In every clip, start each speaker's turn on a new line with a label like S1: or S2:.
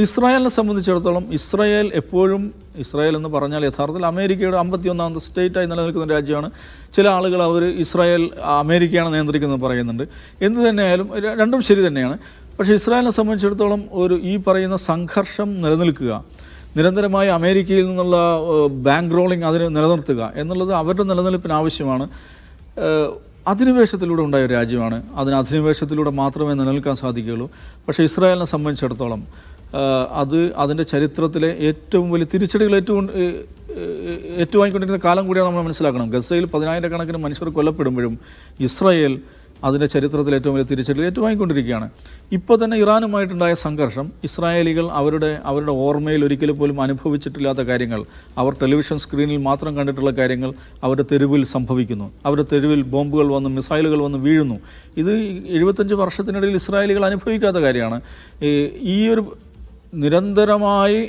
S1: ഇസ്രായേലിനെ സംബന്ധിച്ചിടത്തോളം ഇസ്രായേൽ എപ്പോഴും ഇസ്രായേൽ എന്ന് പറഞ്ഞാൽ യഥാർത്ഥത്തിൽ അമേരിക്കയുടെ അമ്പത്തിയൊന്നാമത്തെ സ്റ്റേറ്റായി നിലനിൽക്കുന്ന രാജ്യമാണ്. ചില ആളുകൾ അവർ ഇസ്രായേൽ അമേരിക്കയാണ് നിയന്ത്രിക്കുന്നത് പറയുന്നുണ്ട്. എന്ത് തന്നെയായാലും രണ്ടും ശരി തന്നെയാണ്. പക്ഷേ ഇസ്രായേലിനെ സംബന്ധിച്ചിടത്തോളം ഒരു ഈ പറയുന്ന സംഘർഷം നിലനിൽക്കുക നിരന്തരമായി അമേരിക്കയിൽ നിന്നുള്ള ബാങ്ക് റോളിംഗ് അതിന് നിലനിർത്തുക എന്നുള്ളത് അവരുടെ നിലനിൽപ്പിന് ആവശ്യമാണ്. അധിനിവേശത്തിലൂടെ ഉണ്ടായ രാജ്യമാണ്. അതിന് അധിനിവേശത്തിലൂടെ മാത്രമേ നിലനിൽക്കാൻ സാധിക്കുകയുള്ളൂ. പക്ഷേ ഇസ്രായേലിനെ സംബന്ധിച്ചിടത്തോളം അത് അതിന്റെ ചരിത്രത്തിലെ ഏറ്റവും വലിയ തിരിച്ചടികൾ ഏറ്റവും ഏറ്റുവാങ്ങിക്കൊണ്ടിരുന്ന കാലം കൂടിയാണ് നമ്മൾ മനസ്സിലാക്കണം. ഗസയിൽ പതിനായിരക്കണക്കിന് മനുഷ്യർ കൊല്ലപ്പെടുമ്പോഴും ഇസ്രായേൽ അതിന്റെ ചരിത്രത്തിൽ ഏറ്റവും വലിയ തിരിച്ചടികൾ ഏറ്റുവാങ്ങിക്കൊണ്ടിരിക്കുകയാണ്. ഇപ്പോൾ തന്നെ ഇറാനുമായിട്ടുണ്ടായ സംഘർഷം ഇസ്രായേലികൾ അവരുടെ അവരുടെ ഓർമ്മയിൽ ഒരിക്കലും പോലും അനുഭവിച്ചിട്ടില്ലാത്ത കാര്യങ്ങൾ അവർ ടെലിവിഷൻ സ്ക്രീനിൽ മാത്രം കണ്ടിട്ടുള്ള കാര്യങ്ങൾ അവരുടെ തെരുവിൽ സംഭവിക്കുന്നു. അവരുടെ തെരുവിൽ ബോംബുകൾ വന്ന് മിസൈലുകൾ വന്ന് വീഴുന്നു. ഇത് എഴുപത്തഞ്ച് വർഷത്തിനിടയിൽ ഇസ്രായേലികൾ അനുഭവിക്കാത്ത കാര്യമാണ്. ഈ ഒരു നിരന്തരമായി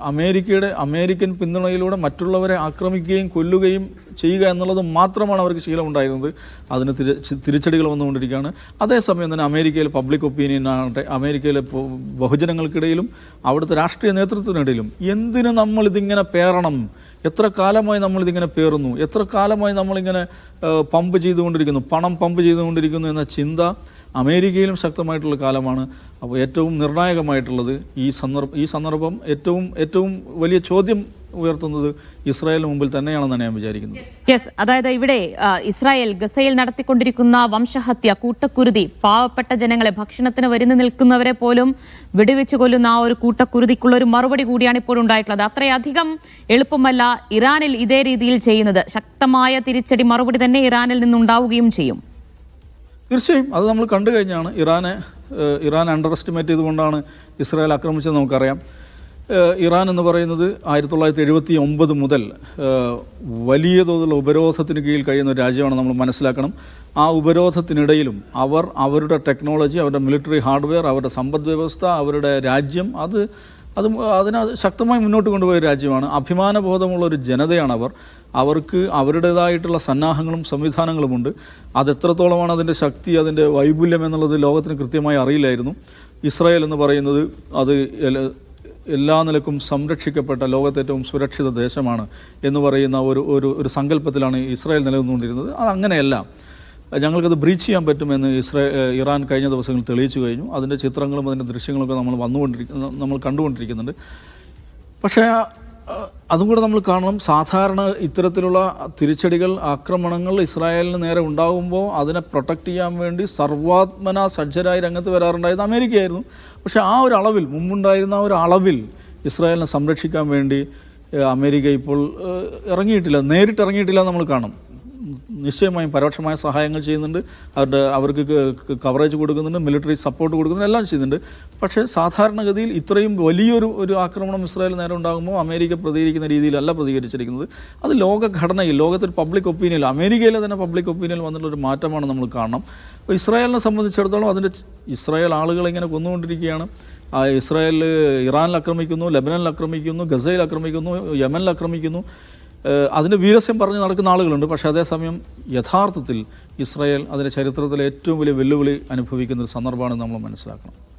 S1: അമേരിക്കയുടെ അമേരിക്കൻ പിന്തുണയിലൂടെ മറ്റുള്ളവരെ ആക്രമിക്കുകയും കൊല്ലുകയും ചെയ്യുക എന്നുള്ളത് മാത്രമാണ് അവർക്ക് ശീലമുണ്ടായിരുന്നത് അതിന് തിരി തിരിച്ചടികൾ വന്നുകൊണ്ടിരിക്കുകയാണ്. അതേസമയം തന്നെ അമേരിക്കയിൽ പബ്ലിക് ഒപ്പീനിയൻ ആകട്ടെ അമേരിക്കയിലെ ബഹുജനങ്ങൾക്കിടയിലും അവിടുത്തെ രാഷ്ട്രീയ നേതൃത്വത്തിനിടയിലും എന്തിന് നമ്മളിതിങ്ങനെ പേറണം? എത്ര കാലമായി നമ്മളിതിങ്ങനെ പേറുന്നു? എത്ര കാലമായി നമ്മളിങ്ങനെ പമ്പ് ചെയ്തുകൊണ്ടിരിക്കുന്നു? പണം പമ്പ് ചെയ്തുകൊണ്ടിരിക്കുന്നു എന്ന ചിന്ത അമേരിക്കയിലും ശക്തമായിട്ടുള്ള കാലമാണ്. അപ്പോൾ ഏറ്റവും നിർണായകമായിട്ടുള്ളത് ഈ സന്ദർഭം ഈ സന്ദർഭം ഏറ്റവും ഏറ്റവും വലിയ ചോദ്യം ഉയർത്തുന്നത് ഇസ്രായേലിന് മുമ്പിൽ തന്നെയാണെന്നാണ് ഞാൻ വിചാരിക്കുന്നത്.
S2: യെസ് അതായത് ഇവിടെ ഇസ്രായേൽ ഗസയിൽ നടത്തിക്കൊണ്ടിരിക്കുന്ന വംശഹത്യ കൂട്ടക്കുരുതി പാവപ്പെട്ട ജനങ്ങളെ ഭക്ഷണത്തിന് വരുന്നു നിൽക്കുന്നവരെ പോലും വെടിവെച്ച് കൊല്ലുന്ന ആ ഒരു കൂട്ടക്കുരുതിക്കുള്ള ഒരു മറുപടി കൂടിയാണ് ഇപ്പോൾ ഉണ്ടായിട്ടുള്ളത്. അത്രയധികം എളുപ്പമല്ല ഇറാനിൽ ഇതേ രീതിയിൽ ചെയ്യുന്നത്. ശക്തമായ തിരിച്ചടി മറുപടി തന്നെ ഇറാനിൽ നിന്നുണ്ടാവുകയും ചെയ്യും.
S1: തീർച്ചയായും അത് നമ്മൾ കണ്ടു കഴിഞ്ഞാണ് ഇറാനെ ഇറാൻ അണ്ടർ എസ്റ്റിമേറ്റ് ചെയ്തുകൊണ്ടാണ് ഇസ്രായേൽ ആക്രമിച്ചത് നമുക്കറിയാം. ഇറാൻ എന്ന് പറയുന്നത് ആയിരത്തി തൊള്ളായിരത്തി എഴുപത്തി ഒമ്പത് മുതൽ വലിയ തോതിലുള്ള ഉപരോധത്തിന് കീഴിൽ കഴിയുന്ന ഒരു രാജ്യമാണ് നമ്മൾ മനസ്സിലാക്കണം. ആ ഉപരോധത്തിനിടയിലും അവർ അവരുടെ ടെക്നോളജി അവരുടെ മിലിറ്ററി ഹാർഡ്വെയർ അവരുടെ സമ്പദ് വ്യവസ്ഥ അവരുടെ രാജ്യം അത് അത് അതിനെ ശക്തമായി മുന്നോട്ട് കൊണ്ടുപോയ രാജ്യമാണ്. അഭിമാനബോധമുള്ള ഒരു ജനതയാണ് അവർ. അവർക്ക് അവരുടേതായിട്ടുള്ള സന്നാഹങ്ങളും സംവിധാനങ്ങളുമുണ്ട് അതെത്രത്തോളമാണ് അതിന്റെ ശക്തി അതിന്റെ വൈപുല്യം എന്നുള്ളത് ലോകത്തിന് കൃത്യമായി അറിയില്ലായിരുന്നു. ഇസ്രായേൽ എന്ന് പറയുന്നത് അത് എല്ലാ നിലക്കും സംരക്ഷിക്കപ്പെട്ട ലോകത്തെ ഏറ്റവും സുരക്ഷിത ദേശമാണ് എന്ന് പറയുന്ന ഒരു ഒരു ഒരു സങ്കല്പത്തിലാണ് ഇസ്രായേൽ നിലനിന്നുകൊണ്ടിരുന്നത്. അത് അങ്ങനെയല്ല ഞങ്ങൾക്കത് ബ്രീച്ച് ചെയ്യാൻ പറ്റുമെന്ന് ഇസ്രേ ഇറാൻ കഴിഞ്ഞ ദിവസങ്ങളിൽ തെളിയിച്ചു കഴിഞ്ഞു. അതിന്റെ ചിത്രങ്ങളും അതിന്റെ ദൃശ്യങ്ങളൊക്കെ നമ്മൾ വന്നുകൊണ്ടിരിക്കുന്ന നമ്മൾ കണ്ടുകൊണ്ടിരിക്കുന്നുണ്ട്. പക്ഷേ അതും കൂടെ നമ്മൾ കാണണം. സാധാരണ ഇത്തരത്തിലുള്ള തിരിച്ചടികൾ ആക്രമണങ്ങൾ ഇസ്രായേലിന് നേരെ ഉണ്ടാകുമ്പോൾ അതിനെ പ്രൊട്ടക്റ്റ് ചെയ്യാൻ വേണ്ടി സർവാത്മന സജ്ജരായി രംഗത്ത് വരാറുണ്ടായത് അമേരിക്കയായിരുന്നു. പക്ഷേ ആ ഒരു അളവിൽ മുമ്പുണ്ടായിരുന്ന ആ ഒരു അളവിൽ ഇസ്രായേലിനെ സംരക്ഷിക്കാൻ വേണ്ടി അമേരിക്ക ഇപ്പോൾ ഇറങ്ങിയിട്ടില്ല. നേരിട്ട് ഇറങ്ങിയിട്ടില്ല നമ്മൾ കാണും. നിശ്ചയമായും പരോക്ഷമായ സഹായങ്ങൾ ചെയ്യുന്നുണ്ട്. അവരുടെ അവർക്ക് കവറേജ് കൊടുക്കുന്നുണ്ട് മിലിറ്ററി സപ്പോർട്ട് കൊടുക്കുന്നുണ്ട് എല്ലാം ചെയ്യുന്നുണ്ട്. പക്ഷേ സാധാരണഗതിയിൽ ഇത്രയും വലിയൊരു ഒരു ആക്രമണം ഇസ്രായേൽ നേരെ ഉണ്ടാകുമ്പോൾ അമേരിക്ക പ്രതികരിക്കുന്ന രീതിയിലല്ല പ്രതികരിച്ചിരിക്കുന്നത്. അത് ലോകഘടനയിൽ ലോകത്തിൽ പബ്ലിക് ഒപ്പീനിയൻ അമേരിക്കയിലെ തന്നെ പബ്ലിക് ഒപ്പീനിയൻ വന്നിട്ടുള്ള ഒരു മാറ്റമാണ് നമ്മൾ കാണണം. അപ്പോൾ ഇസ്രായേലിനെ സംബന്ധിച്ചിടത്തോളം അതിന്റെ ഇസ്രായേൽ ആളുകൾ ഇങ്ങനെ കൊന്നുകൊണ്ടിരിക്കുകയാണ്. ഇസ്രായേൽ ഇറാനിൽ ആക്രമിക്കുന്നു ലെബനനിൽ ആക്രമിക്കുന്നു ഗസയിൽ ആക്രമിക്കുന്നു യമനിൽ ആക്രമിക്കുന്നു. അതിന്റെ വീരസ്യം പറഞ്ഞ് നടക്കുന്ന ആളുകളുണ്ട്. പക്ഷേ അതേസമയം യഥാർത്ഥത്തിൽ ഇസ്രായേൽ അതിന്റെ ചരിത്രത്തിലെ ഏറ്റവും വലിയ വെല്ലുവിളി അനുഭവിക്കുന്ന ഒരു സന്ദർഭമാണ് നമ്മൾ മനസ്സിലാക്കണം.